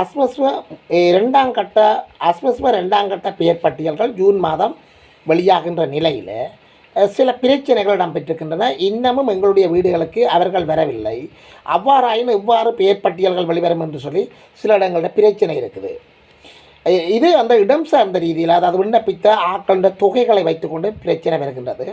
அஸ்மஸ்வ இரண்டாம் கட்ட அஸ்மஸ்வ ரெண்டாம் கட்ட பெயர் பட்டியல்கள் ஜூன் மாதம் வெளியாகின்ற நிலையில் சில பிரச்சனைகள் இடம்பெற்றிருக்கின்றன. இன்னமும் எங்களுடைய வீடுகளுக்கு அவர்கள் வரவில்லை. அவ்வாறாயினும் இவ்வாறு பெயர் பட்டியல்கள் வெளிவரும் என்று சொல்லி சில இடங்களில் பிரச்சனை இருக்குது. இது அந்த இடம் சார்ந்த ரீதியில் அதாவது விண்ணப்பித்த ஆட்கள தொகைகளை வைத்துக்கொண்டு பிரச்சனை வருகின்றது.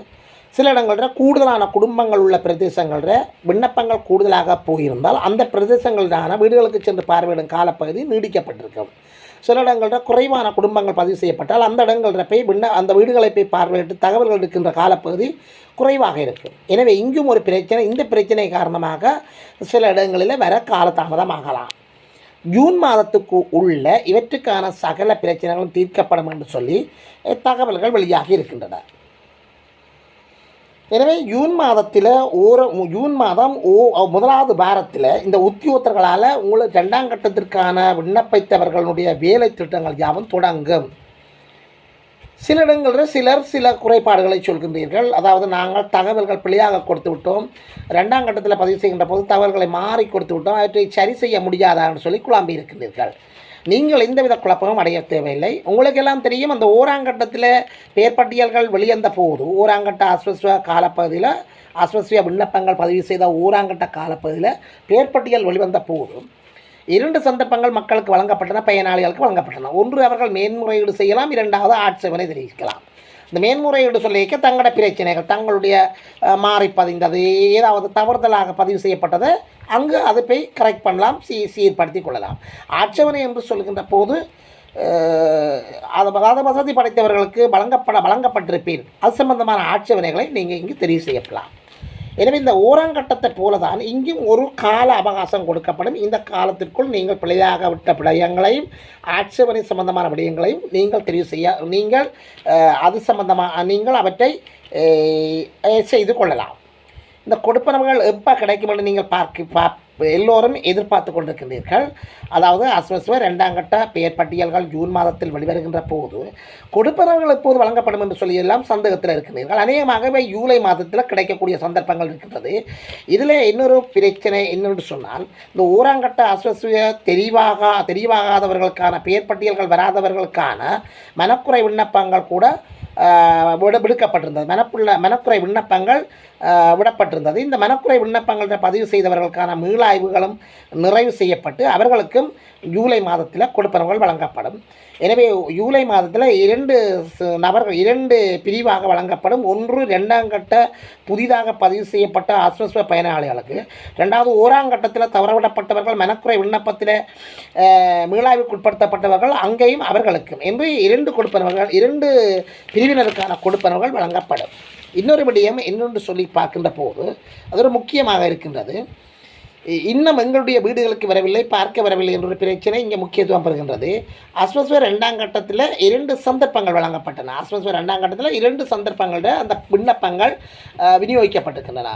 சில இடங்களில் கூடுதலான குடும்பங்கள் உள்ள பிரதேசங்களில் விண்ணப்பங்கள் கூடுதலாக போயிருந்தால் அந்த பிரதேசங்களிலான வீடுகளுக்கு சென்று பார்வையிடும் காலப்பகுதி நீடிக்கப்பட்டிருக்கும். சில இடங்களில் குறைவான குடும்பங்கள் பதிவு செய்யப்பட்டால் அந்த இடங்களில் போய் விண்ண அந்த வீடுகளை போய் பார்வையிட்டு தகவல்கள் இருக்கின்ற காலப்பகுதி குறைவாக இருக்கும் எனவே இங்கும் ஒரு பிரச்சனை இந்த பிரச்சனை காரணமாக சில இடங்களில் வர காலதாமதமாகலாம் ஜூன் மாதத்துக்கு உள்ள இவற்றுக்கான சகல பிரச்சனைகளும் தீர்க்கப்படும் என்று சொல்லி தகவல்கள் வெளியாகி இருக்கின்றன. எனவே ஜூன் மாதத்தில் ஒரு ஜூன் மாதம் ஓ முதலாவது வாரத்தில் இந்த உத்தியோகத்தர்களால் உங்களுக்கு ரெண்டாம் கட்டத்திற்கான விண்ணப்பித்தவர்களுடைய வேலை திட்டங்கள் யாவும் தொடங்கும். சில இடங்களில் சிலர் சில குறைபாடுகளை சொல்கின்றீர்கள். அதாவது நாங்கள் தகவல்கள் பிழையாக கொடுத்து விட்டோம். ரெண்டாம் கட்டத்தில் பதிவு செய்கின்ற போது தகவல்களை மாறி கொடுத்து விட்டோம். அவற்றை சரி செய்ய முடியாதான்னு சொல்லி குழம்பி இருக்கின்றீர்கள். நீங்கள் எந்தவித குழப்பமும் அடைய தேவையில்லை. உங்களுக்கெல்லாம் தெரியும் அந்த ஓராங்கட்டத்தில் பேர்பட்டியல்கள் வெளியந்த போது ஓராங்கட்ட அஸ்வஸ்வ காலப்பகுதியில் அஸ்வஸ்வ விண்ணப்பங்கள் பதிவு செய்த ஓராங்கட்ட காலப்பகுதியில் பேர்பட்டியல் வெளிவந்த போது இரண்டு சந்தர்ப்பங்கள் மக்களுக்கு வழங்கப்பட்டன பயனாளிகளுக்கு வழங்கப்பட்டன. ஒன்று அவர்கள் மேன்முறையீடு செய்யலாம் இரண்டாவது ஆட்சேபனை தெரிவிக்கலாம். இந்த மேன்முறையீடு சொல்லிக்க தங்களோட பிரச்சனைகள் தங்களுடைய மாறி பதிந்தது ஏதாவது தவறுதலாக பதிவு செய்யப்பட்டது அங்கு அதை போய் கரெக்ட் பண்ணலாம் சீ சீர்படுத்தி கொள்ளலாம். ஆட்சேபனை என்று சொல்கின்ற போது அது அதாவது வசதி படைத்தவர்களுக்கு வழங்கப்பட வழங்கப்பட்டிருப்பேன் அது சம்பந்தமான ஆட்சேபனைகளை நீங்கள் இங்கு தெரிவு செய்யப்படலாம். எனவே இந்த ஓராங்கட்டத்தை போல தான் இங்கும் ஒரு கால அவகாசம் கொடுக்கப்படும். இந்த காலத்திற்குள் நீங்கள் பிழையாக விட்ட விடயங்களையும் ஆட்சேபனை சம்பந்தமான விடயங்களையும் நீங்கள் தெரிவு செய்ய நீங்கள் அது சம்பந்தமாக நீங்கள் அவற்றை செய்து கொள்ளலாம். இந்த கொடுப்பனவுகள் எப்போ கிடைக்கும் என்று நீங்கள் பார்க்க பா எல்லோரும் எதிர்பார்த்து கொண்டிருக்கின்றீர்கள். அதாவது அஸ்வஸ்வ ரெண்டாம் கட்ட பெயர் பட்டியல்கள் ஜூன் மாதத்தில் வெளிவருகின்ற போது கொடுப்பனர்கள் எப்போது வழங்கப்படும் என்று சொல்லி எல்லாம் சந்தேகத்தில் இருக்கின்றீர்கள். அநேகமாகவே ஜூலை மாதத்தில் கிடைக்கக்கூடிய சந்தர்ப்பங்கள் இருக்கின்றது. இதில் இன்னொரு பிரச்சனை என்னென்று சொன்னால் இந்த ஊராங்கட்ட அஸ்வஸ்வ தெரிவாக தெரிவாகாதவர்களுக்கான பெயர் பட்டியல்கள் வராதவர்களுக்கான மனக்குறை விண்ணப்பங்கள் கூட விட விடுக்கப்பட்டிருந்தது மனப்புள்ள மனக்குறை விண்ணப்பங்கள் விடப்பட்டிருந்தது. இந்த மனக்குறை விண்ணப்பங்களை பதிவு செய்தவர்களுக்கான மீளாய்வுகளும் நிறைவு செய்யப்பட்டு அவர்களுக்கும் ஜூலை மாதத்தில் கொடுப்பனவுகள் வழங்கப்படும். எனவே ஜூலை மாதத்தில் இரண்டு நபர்கள் இரண்டு பிரிவாக வழங்கப்படும். ஒன்று ரெண்டாம் கட்ட புதிதாக பதிவு செய்யப்பட்ட அஸ்வஸ்வ பயனாளிகளுக்கு ரெண்டாவது ஓராம் கட்டத்தில் தவறவிடப்பட்டவர்கள் மனக்குறை விண்ணப்பத்தில் மீளாய்வுக்குட்படுத்தப்பட்டவர்கள் அங்கேயும் அவர்களுக்கும். என்று இரண்டு கொடுப்பனவர்கள் இரண்டு பிரிவினருக்கான கொடுப்பனவுகள் வழங்கப்படும். இன்னொரு விடயம் இன்னொன்று சொல்லி பார்க்கின்ற போது அது ஒரு முக்கியமாக இருக்கின்றது. இன்னும் எங்களுடைய வீடுகளுக்கு வரவில்லை பார்க்க வரவில்லை என்ற பிரச்சனை இங்கே முக்கியத்துவம் பெறுகின்றது. அஸ்வஸ்வ ரெண்டாம் கட்டத்தில் இரண்டு சந்தர்ப்பங்கள் வழங்கப்பட்டன. அஸ்வஸ்வ ரெண்டாம் கட்டத்தில் இரண்டு சந்தர்ப்பங்களில் அந்த விண்ணப்பங்கள் விநியோகிக்கப்பட்டிருக்கின்றன.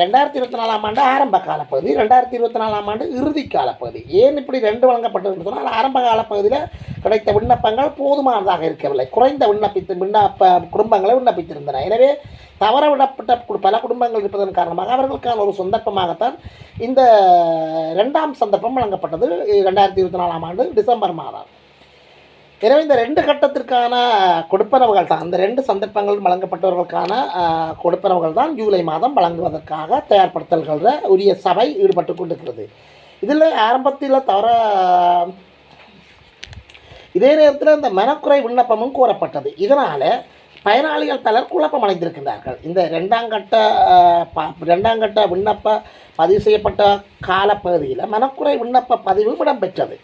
ரெண்டாயிரத்தி இருபத்தி நாலாம் ஆண்டு ஆரம்ப காலப்பகுதி ரெண்டாயிரத்தி இருபத்தி நாலாம் ஆண்டு இறுதி காலப்பகுதி ஏன் இப்படி ரெண்டு வழங்கப்பட்டிருக்கு சொன்னால் ஆரம்ப காலப்பகுதியில் கிடைத்த விண்ணப்பங்கள் போதுமானதாக இருக்கவில்லை. குறைந்த விண்ணப்பித்து விண்ணப்ப குடும்பங்களை விண்ணப்பித்திருந்தன. எனவே தவற விடப்பட்ட பல குடும்பங்கள் இருப்பதன் காரணமாக அவர்களுக்கான ஒரு சந்தர்ப்பமாகத்தான் இந்த ரெண்டாம் சந்தர்ப்பம் வழங்கப்பட்டது. ரெண்டாயிரத்தி இருபத்தி நாலாம் ஆண்டு டிசம்பர் மாதம். எனவே இந்த ரெண்டு கட்டத்திற்கான கொடுப்பனவுகள் தான் அந்த ரெண்டு சந்தர்ப்பங்கள் வழங்கப்பட்டவர்களுக்கான கொடுப்பனவுகள் தான் ஜூலை மாதம் வழங்குவதற்காக தயார்படுத்தல்களில் உரிய சபை ஈடுபட்டு கொண்டிருக்கிறது. இதில் ஆரம்பத்தில் தவற இதே நேரத்தில் இந்த மனக்குறை விண்ணப்பமும் கோரப்பட்டது. இதனால் பயனாளிகள் பலர் குழப்பம் அடைந்திருக்கின்றார்கள். இந்த ரெண்டாம் கட்ட ப- ரெண்டாம் கட்ட விண்ணப்ப பதிவு செய்யப்பட்ட காலப்பகுதியில் மனக்குறை விண்ணப்ப பதிவு இடம்பெற்றது.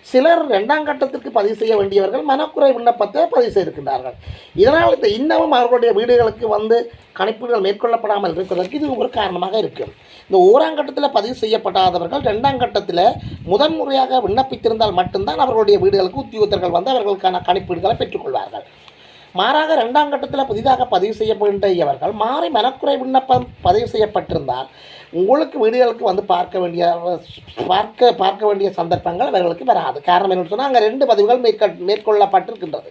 சிலர் ரெண்டாம் கட்டத்திற்கு பதிவு செய்ய வேண்டியவர்கள் மனக்குறை விண்ணப்பத்தை பதிவு செய்திருக்கின்றார்கள். இதனால் இந்த இன்னமும் அவர்களுடைய வீடுகளுக்கு வந்து கணிப்புகள் மேற்கொள்ளப்படாமல் இருக்கிறதற்கு இது ஒரு காரணமாக இருக்கும். இந்த ஓராம் கட்டத்தில் பதிவு செய்யப்படாதவர்கள் ரெண்டாம் கட்டத்தில் முதன்முறையாக விண்ணப்பித்திருந்தால் மட்டும்தான் அவர்களுடைய வீடுகளுக்கு உத்தியோகத்தர்கள் வந்து அவர்களுக்கான கணிப்பீடுகளை பெற்றுக்கொள்வார்கள். மாறாக ரெண்டாம் கட்டத்தில் புதிதாக பதிவு செய்ய மாறி மனக்குறை விண்ணப்பம் பதிவு செய்யப்பட்டிருந்தால் உங்களுக்கு வீடுகளுக்கு வந்து பார்க்க வேண்டிய பார்க்க பார்க்க வேண்டிய சந்தர்ப்பங்கள் அவர்களுக்கு வராது. காரணம் என்னன்னு சொன்னால் அங்கே ரெண்டு பதிவுகள் மேற்க மேற்கொள்ளப்பட்டிருக்கின்றது.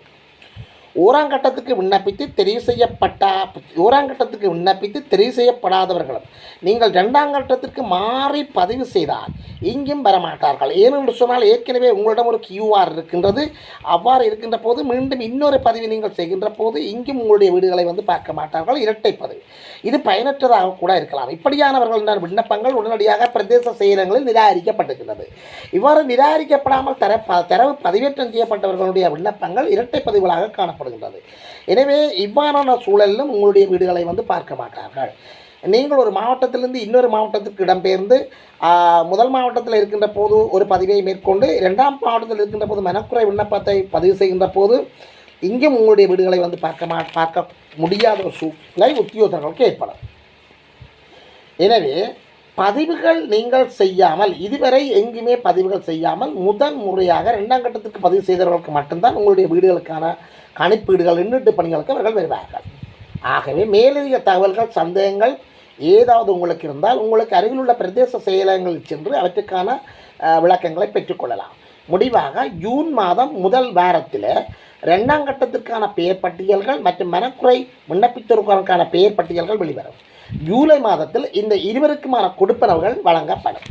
ஓராங்கட்டத்துக்கு விண்ணப்பித்து தெரிவு செய்யப்பட்ட ஓராங்கட்டத்துக்கு விண்ணப்பித்து தெரிவு செய்யப்படாதவர்களும் நீங்கள் ரெண்டாம் கட்டத்திற்கு மாறி பதிவு செய்தால் இங்கும் வரமாட்டார்கள் ஏனென்று சொன்னால் ஏற்கனவே உங்களிடம் ஒரு கியூஆர் இருக்கின்றது. அவ்வாறு இருக்கின்ற போது மீண்டும் இன்னொரு பதிவு நீங்கள் செய்கின்ற போது இங்கும் உங்களுடைய வீடுகளை வந்து பார்க்க மாட்டார்கள். இரட்டை பதிவு. இது பயனற்றதாக கூட இருக்கலாம். இப்படியானவர்களின் விண்ணப்பங்கள் உடனடியாக பிரதேச செயலங்களில் நிராகரிக்கப்பட்டிருக்கிறது இவ்வாறு நிராகரிக்கப்படாமல் தர ப- தரவு பதிவேற்றம் செய்யப்பட்டவர்களுடைய விண்ணப்பங்கள் இரட்டை பதிவுகளாக காணப்படுகின்றது. எனவே இவ்வாறான சூழலிலும் உங்களுடைய வீடுகளை வந்து பார்க்க மாட்டார்கள். நீங்கள் ஒரு மாவட்டத்திலிருந்து இன்னொரு மாவட்டத்திற்கு இடம்பெயர்ந்து முதல் மாவட்டத்தில் இருக்கின்ற போது ஒரு பதிவை மேற்கொண்டு இரண்டாம் மாவட்டத்தில் இருக்கின்ற போது மனக்குறை விண்ணப்பத்தை பதிவு செய்கின்ற போது இங்கும் உங்களுடைய வீடுகளை வந்து பார்க்க மா பார்க்க முடியாத ஒரு சூழ்நிலை உத்தியோகர்களுக்கு ஏற்படும். எனவே பதிவுகள் நீங்கள் செய்யாமல் இதுவரை எங்குமே பதிவுகள் செய்யாமல் முதன் முறையாக ரெண்டாம் கட்டத்துக்கு பதிவு செய்தவர்களுக்கு மட்டும்தான் உங்களுடைய வீடுகளுக்கான கணிப்பீடுகள் நின்றுட்டு பணிகளுக்கு அவர்கள் வருவார்கள். ஆகவே மேலதிக தகவல்கள் சந்தேகங்கள் ஏதாவது உங்களுக்கு இருந்தால் உங்களுக்கு அருகிலுள்ள பிரதேச செயலகங்களில் சென்று அவற்றுக்கான விளக்கங்களை பெற்றுக்கொள்ளலாம். முடிவாக ஜூன் மாதம் முதல் வாரத்தில் ரெண்டாம் கட்டத்திற்கான பெயர் பட்டியல்கள் மற்றும் மனக்குறை விண்ணப்பித்தோருக்கான பெயர் பட்டியல்கள் வெளிவரும். ஜூலை மாதத்தில் இந்த இருவருக்குமான கொடுப்பனவுகள் வழங்கப்படும்.